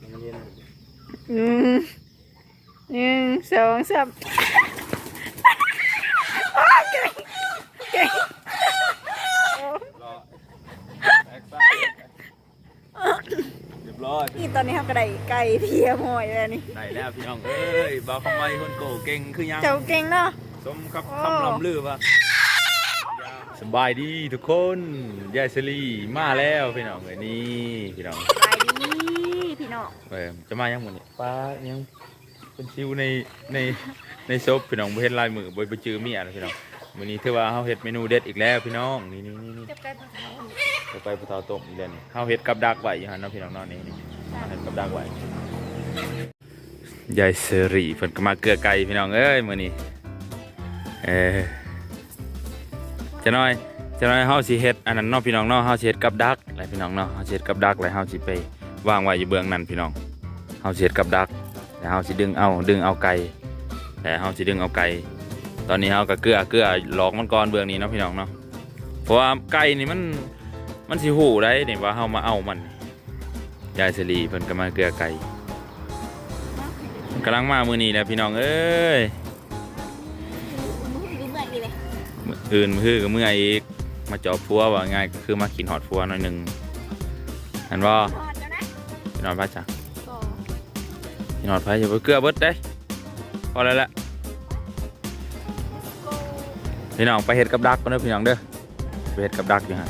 มันมันเย็นอืมหนึ่งสองสามโอ้ยเก่งเก่งรอแอคซ่าเรียบร้อยนี่ตอนนี้เขาก็ได้ไก่เทียมหอยแล้วนี่ได้แล้วพี่น้องเอ้ยบ่าวคำไว้คนโกเก่งคือยังเจ้าเก่งเนาะสมครับโอ้คำลำลือว่าสบายดีทุกคนยายสลีมาแล้วพี่น้องเอ้ยนี่พี่น้องไปดีพี่ น้องเออจะมายังหมดนี่ป้ายังเป็นชิวในในในซบพี่น้องบ่เฮ็ดลายมือบ่ไปเจอเมียนะพี่น้องมื้อนี้ถือว่าเฮาเฮ็ดเมนูเด็ดอีกแล้วพี่น้องนี่นี่นี่จะไปปะเทาจะไปปะทอต้มอีกแล้วนี่เฮาเฮ็ดกับดักไว้อยู่หั่นเนาะพี่น้องเนาะนี่นี่เฮ็ดกับดักไว้ยายเสรีเพิ่นก็มาเกลือไก่พี่น้องเอ้ยมื้อนี้เออจะน้อยจะน้อยเฮาสิเฮ็ดอันนั้นเนาะพี่น้องเนาะเฮาสิเฮ็ดกับดักแล้วพี่น้องเนาะเฮาสิเฮ็ดกับดักแล้วเฮาสิไป วางไว้อยู่เบื้องนั้นพี่น้องเฮาเสิเฮ็ดกับดักแล้วเฮาสิดึงเอาดึงเอาไก่แล้วเฮาสิดึงเอาไก่ตอนนี้เฮาก็เกลือเกลือหลอกมันก่อนเบื้องนี้เนาะพี่น้องเนาะเพราะว่าไก่นี่มันมันสิหูได้เนี่ว่าเฮามาเอามันยายสลีเพิ่นก็มาเกลือไก่กำลังมามือนี้แหละพี่น้องเอ้ยเมื่ออื่นมือฮือก็เมื่อยอีกมาจอบพัวว่าง่ายก็คือมากินหอดพัวหน่อยหนึงเห็นบ่ทอดแล้วนะพี่ น้องพระจ้ะก็กินหอดไผอย่าไปเกลือเบิดเด้พอแล้วแหละโก้พี่น้องไปเฮ็ดกับดักก่อนเด้อพี่น้องเด้อไปเฮ็ดกับดักอยู่ฮะ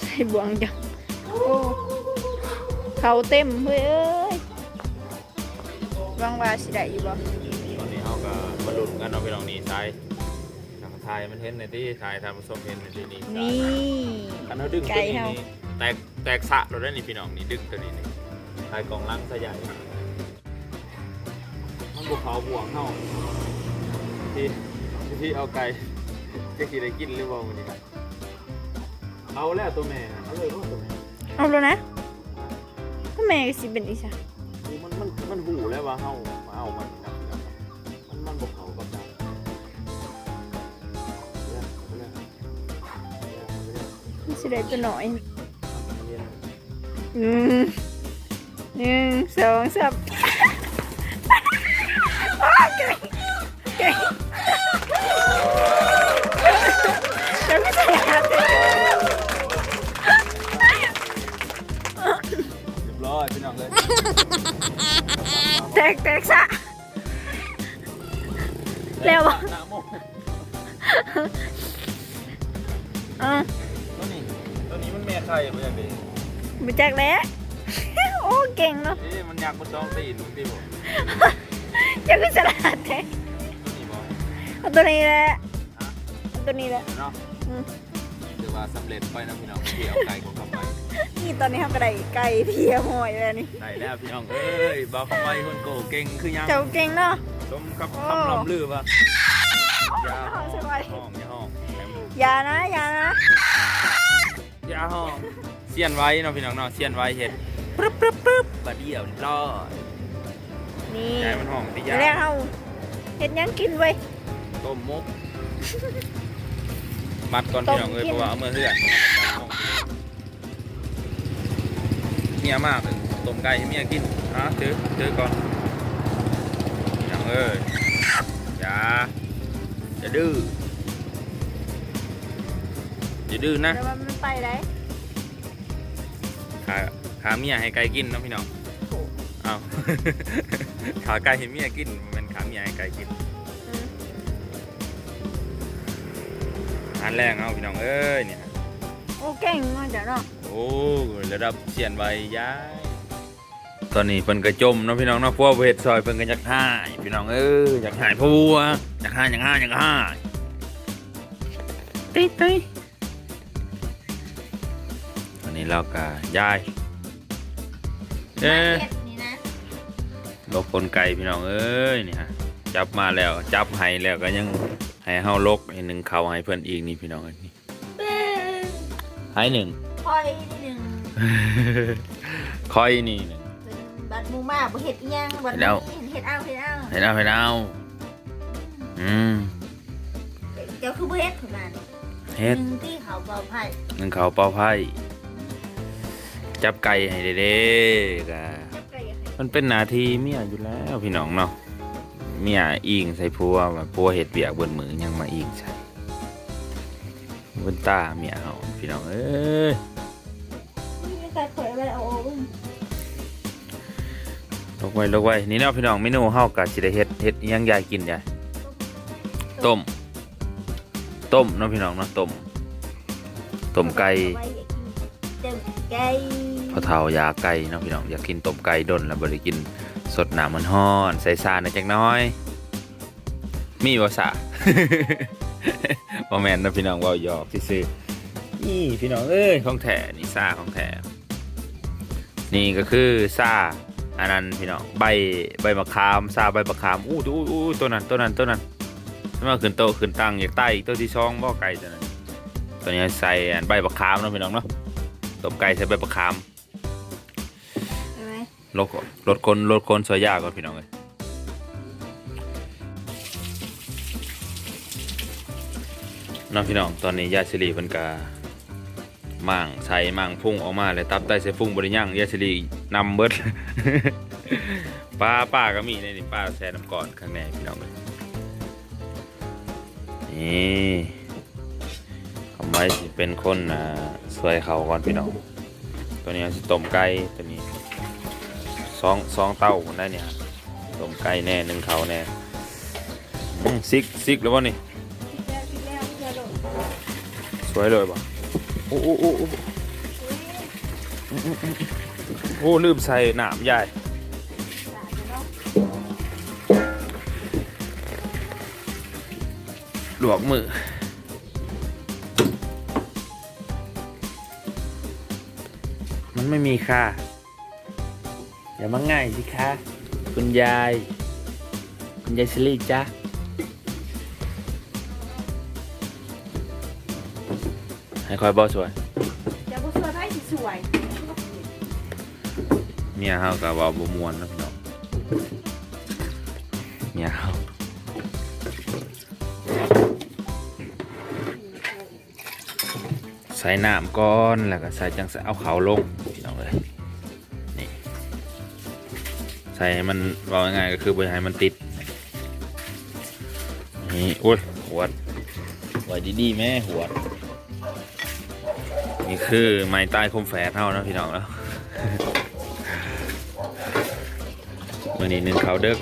ใส่บวงจังโอ้ เขาเต็มเฮ้ยเอ้ยหวางว่าสิได้อยู่บ่ตอนนี้เขาก็มาลุ้นกันเนาะพี่น้องนี่ทายทางทายมันเห็นในที่ทายทายผสมเห็นในที่นี่นี่คันเขาดึงไก่ตัวนี้เฮานี่แตกแตกสะเราได้นี่พี่น้องนี่ดึงตัวนี้นี่ทายกองลังซะใหญ่มันบุกเขาห่วงเฮาที่ที่เอาไก่จะกินได้กินหรือเปล่าวันนี้เอาแล้วตัวแม่เอาเลยว่าตัวแม่เอาแล้วนะ ก็แม่ก็สิเป็นอีสานคือมันมันมันหูแล้วว่าเฮามาเอามันนะพี่น้องมันมันบุกเขากับดังเอาเลยเอาเลยเอาเลยมันสิได้ตัวน้อยเอาเลยอืมหนึ่งสองสามโอ้ยเก่งเก่งจะไม่ใช่ฮะ เลยแตกแตกซะเร็วอะหน้าโมอะตัวนี้ตัวนี้มันแม่ไข่ไปอย่างดีมาจากแล้วโอ้เก่งเนาะเอ๊ะมันอยากมันต้องตีนมันตีผมจะก็ฉลาดแท้ตัวนี้บอกเอาตัวนี้แหละเอาตัวนี้แหละเนาะอืมถือว่าสำเร็จไปนะพี่น้องที่เอาไก่ของคำไป นี่ตอนนี้เขาก็ได้ไก่เทียมหอยแล้วนี่ได้แล้วพี่น้องเอ้ยบอกคำไปคนโกเก่งคือยังเจ้าเก่งเนาะสมกับโอ้คำลำลือว่าอย่าเอาสบายห้องอย่าห้องอย่านะอย่านะอย่าห้องเสียนไว้เนาะพี่น้องเนาะเสียนไว้เห็ดปึ๊บปึ๊บปึ๊บบัดเดียวรอดนี่ใหญ่มันห้องที่ยาแรกเอาเห็ดหยังกินไว้ยต้มมุกมัดก่อนพี่น้องเอ้ยต้มกินเพราะว่าเอามื่อเฮือ เมียมากเลยต้มไก่ให้เมียกินฮะถือถือก่อนพี่น้องเอ้ยอย่าอย่าดื้ออย่าดื้อนะเดี๋ยวมันไปได้ขาขาเมียให้ไก่กินเนาะพี่น้องเอาขาไก่ให้เมียกินมันเป็นขาเมียให้ไก่กินอืมอาหารแรงเอาพี่น้องเอ้ยเนี่ยโอ้เก่งเนาะเดี๋ยวเนาะ โอ้ระดับเสียนไว้ย้าย ตอนนี้เพิ่นกระจมเนาะพี่น้องเนาะพวกเฮ็ดซอยเพิ่นก็อยากหายพี่น้องเอ้ยอยากหายพัวอยากหายอยากหายอยากหายติ๊ติ๊ตอนนี้เราก็ย้ายเอ๊ะเห็ดนี่นะลกคนไก่พี่น้องเอ้ยนี่ฮะจับมาแล้วจับให้แล้วก็ยังให้เฮาลกให้หนึ่งเขาให้เพิ่นอีกนี่พี่น้องเอ้ยนี่ให้หนึ่ง คอยนิดหนึ่งคอยนี่เป็นบัดหมูมาบ่เฮ็ดอีหยังบัดแล้ว นี้เฮ็ดเอาเฮ็ดเอาเห็นเอาเห็นเอาอืมเจ้าคือบ่เฮ็ดขนาดนี้เฮ็ดหนึ่งที่เขาเป่าไผ่หนึ่งเขาเป่าไพ่จับไก่ให้เด้ๆกะจับไก่ให้มันเป็นหนาทีเมียอยู่แล้วพี่น้องเนาะเมียอิงใส่พัวว่าพัวเห็ดเบียกบนมือยังมาอิงใส่บนตาเมียเขาพี่น้องเอ้ย ลกไว้ลกไว้นี่เนาะพี่น้องเมนูเฮากะสิได้เฮ็ดเฮ็ดอิหยังยายกินยายต้ม ต้มเนาะพี่น้องเนาะต้มต้มไก่เอาว้อยากกินเต็มไก่พอเฒ่ายาไก่เนาะพี่น้องอยากกินต้มไก่ดนแล้วบ่ได้กินสดน้ำมันฮ้อนใส่ซาหน่อยจักหน้อย มีบ่สะบ่แม่นเนาะพี่น้องเว้าหยอกซื่อๆนี่พี่น้องเอ้ยของแท้นี่ซาของแท้นี่ก็คือซา อันนั้นพี่น้องใบใบมะขามซาใบมะขามอู้อู้อู้ตัวนั้นตัวนั้นตัวนั้นมาขึ้นโตะขึ้นตังอยากใต้อีกตัวที่ช่องบ่ไก่ตัวนั้นตัวนี้ใส่อันใบมะขามเนาะพี่น้องเนาะต้มไก่ใส่ใบมะขามใช่ไหมรถรถคนรถคนซอยยาก่อนพี่น้องเลยน้องพี่น้องตอนนี้ยาสิริเพิ่นกา มั่งใส่มั่งพุ่งออกมาเลยตับไตใส่พุ่งบริย่างยาสิรินำเบิดป้าป้าก็มีในนี่ป้าแซ่น้ำก่อนข้างในพี่น้องเลยนี่คำไว้สิเป็นคนอ่าสวยเขาก่อนพี่น้องตัวนี้สิต้มไก่ตัวนี้สองสองเต้าคนได้เนี่ยต้มไก่แน่หนึ่งเขาแน่ซิกซิกแล้ววะนี่สวยเลยป่ะ โอ้โอ้โอ้โอ้โอ้ลืมใส่หนามใหญ่สาดเนาะหลวกมือมันไม่มีค่าอย่ามาง่ายสิคะ คุณยาย คุณยายซิลี่จ้ะ คอยบอสวยเจ้าบ่สวยไผสิสวยเมียเฮากับว่าบ่ม่วนนะพี่น้องเมียเฮาใส่น้ำก่อนแล้วก็ใส่จังใส่เอาเขาลงพี่น้องเลยนี่ใส่ให้มันว่าง่ายๆก็คือบ่ให้มันติดนี่โอ้ยหัวดไว้ดีๆแม่หัวด นี่คือไม้ใต้คมแฝดเฮานะพี่น้องแล้วมื่อนี้หนึ่งเขาเด็ก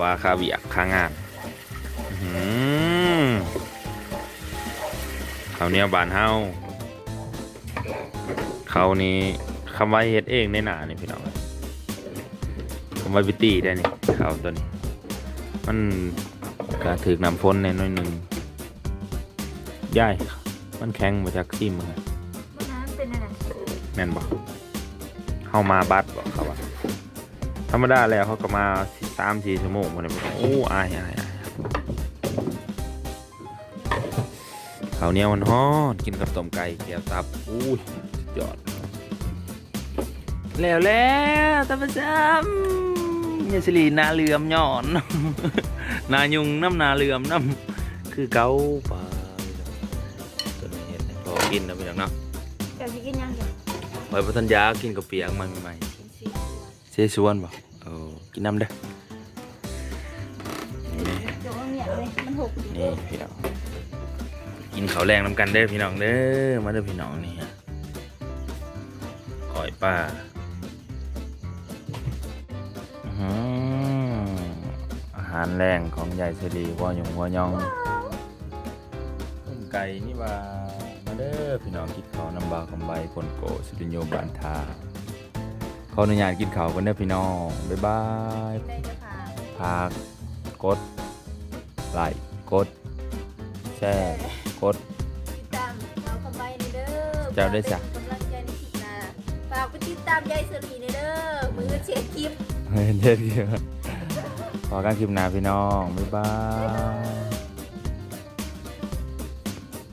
ว่าคาเวียกค้างงานอื้อหือเขาเนี้ยบานเฮาเขานี้คำว่าเฮ็ดเองในหนานี่พี่น้องคำว่าบิตี้ได้นี่เขาวตัวนี้ มันก็ถือนำพ้นในน้อยหนึ่งย่ายมันแข็งมาจากซิมมั ม่นบอกเข้ามาบัดบอกเขาว่าธรรมดาแล้วเขาก็มาสามสี่ชั่วโมงมันเลยโอ้อายอายอายข้าวเหนียวมันฮอดกินกับต้มไก่แก้วตับอุ้ยยอด แล้วแล้วตาประจำยาสิลีนาเหลือมย่อนนายุงน้ำนาเหลือมน้ำคือเกาปลาตัวนี้เห็ดพอกินนะพี่น้องเนาะเจ้าสิกินยังจ้ะ ไว้พัทันยากินกับเปียกใหม่ใหม่กินสิๆเชชวนบ่เออกินน้ำเด้อนี่เจ้าเอาเนี่ยเลยมันหกนี่พี่น้องกินข้าวแรงน้ำกันเด้อพี่น้องเด้อมาเด้อพี่น้องนี่ฮะก่อยป้าอื้อหืออาหารแรงของยายเสรีหัวหยงหัวยองต้มไก่นี่ว่ามา เด้อพี่น้องกินข้าวน้ำบาวคำใบคนโกสุรินโยบานทาขออนุญาตกินข้าวกันเด้อพี่น้องบ๊ายบายได้เจ้าค่ะพากกดไลค์กดแชร์กด ติดตามเราเข้าไปในเด้อเจ้าได้จ้ะเป็นกำลังใจในคลิปหน้าฝากไปติดตามยายสลีในเด้อมือเสียคลิป เฮ้ยเดี๋ยวเดี๋ยวพอกันคลิปหน้าพี่น้องบ๊ายบาย